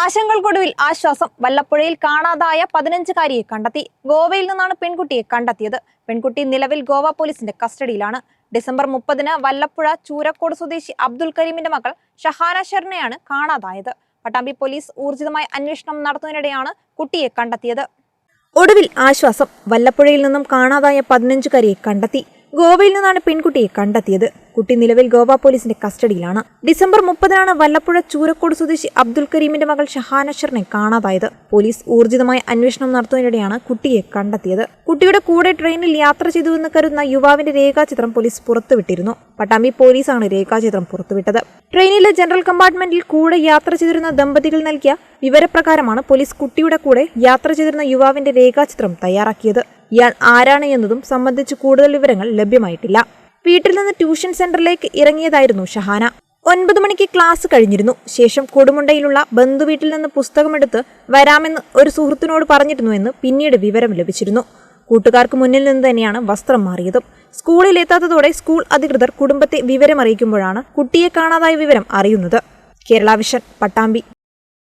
ആശങ്കകൾക്കൊടുവിൽ ആശ്വാസം വല്ലപ്പുഴയിൽ കാണാതായ പതിനഞ്ചുകാരിയെ കണ്ടെത്തി. ഗോവയിൽ നിന്നാണ് പെൺകുട്ടിയെ കണ്ടെത്തിയത്. പെൺകുട്ടി നിലവിൽ ഗോവ പോലീസിന്റെ കസ്റ്റഡിയിലാണ്. ഡിസംബർ മുപ്പതിന് വല്ലപ്പുഴ ചൂരക്കോട് സ്വദേശി അബ്ദുൽ കരീമിന്റെ മകൾ ഷഹാന ഷെർണയാണ് കാണാതായത്. പട്ടാമ്പി പോലീസ് ഊർജിതമായ അന്വേഷണം നടത്തുന്നതിനിടെയാണ് കുട്ടിയെ കണ്ടെത്തിയത്. ഒടുവിൽ ആശ്വാസം വല്ലപ്പുഴയിൽ നിന്നും കാണാതായ പതിനഞ്ചുകാരിയെ കണ്ടെത്തി. ഗോവയിൽ നിന്നാണ് പെൺകുട്ടിയെ കണ്ടെത്തിയത്. കുട്ടി നിലവിൽ ഗോവ പോലീസിന്റെ കസ്റ്റഡിയിലാണ്. ഡിസംബർ മുപ്പതിനാണ് വല്ലപ്പുഴ ചൂരക്കോട് സ്വദേശി അബ്ദുൽ കരീമിന്റെ മകൾ ഷഹാനഷറിനെ കാണാതായത്. പോലീസ് ഊർജിതമായ അന്വേഷണം നടത്തുന്നതിനിടെയാണ് കുട്ടിയെ കണ്ടെത്തിയത്. കുട്ടിയുടെ കൂടെ ട്രെയിനിൽ യാത്ര ചെയ്തുവെന്ന് കരുതുന്ന യുവാവിന്റെ രേഖാചിത്രം പോലീസ് പുറത്തുവിട്ടിരുന്നു. പട്ടാമ്പി പോലീസാണ് രേഖാചിത്രം പുറത്തുവിട്ടത്. ട്രെയിനിലെ ജനറൽ കമ്പാർട്ട്മെന്റിൽ കൂടെ യാത്ര ചെയ്തിരുന്ന ദമ്പതികൾ നൽകിയ വിവരപ്രകാരമാണ് പോലീസ് കുട്ടിയുടെ കൂടെ യാത്ര ചെയ്തിരുന്ന യുവാവിന്റെ രേഖാചിത്രം തയ്യാറാക്കിയത്. ഇയാൾ ആരാണ് എന്നതും സംബന്ധിച്ച് കൂടുതൽ വിവരങ്ങൾ ലഭ്യമായിട്ടില്ല. വീട്ടിൽ നിന്ന് ട്യൂഷൻ സെന്ററിലേക്ക് ഇറങ്ങിയതായിരുന്നു ഷഹാന. ഒൻപത് മണിക്ക് ക്ലാസ് കഴിഞ്ഞിരുന്നു. ശേഷം കൊടുമുണ്ടയിലുള്ള ബന്ധുവീട്ടിൽ നിന്ന് പുസ്തകമെടുത്ത് വരാമെന്ന് ഒരു സുഹൃത്തിനോട് പറഞ്ഞിരുന്നു എന്ന് പിന്നീട് വിവരം ലഭിച്ചിരുന്നു. കൂട്ടുകാർക്ക് മുന്നിൽ നിന്ന് തന്നെയാണ് വസ്ത്രം മാറിയതും. സ്കൂളിൽ എത്താത്തതോടെ സ്കൂൾ അധികൃതർ കുടുംബത്തെ വിവരമറിയിക്കുമ്പോഴാണ് കുട്ടിയെ കാണാതായ വിവരം അറിയുന്നത്. കേരള വിഷൻ പട്ടാമ്പി.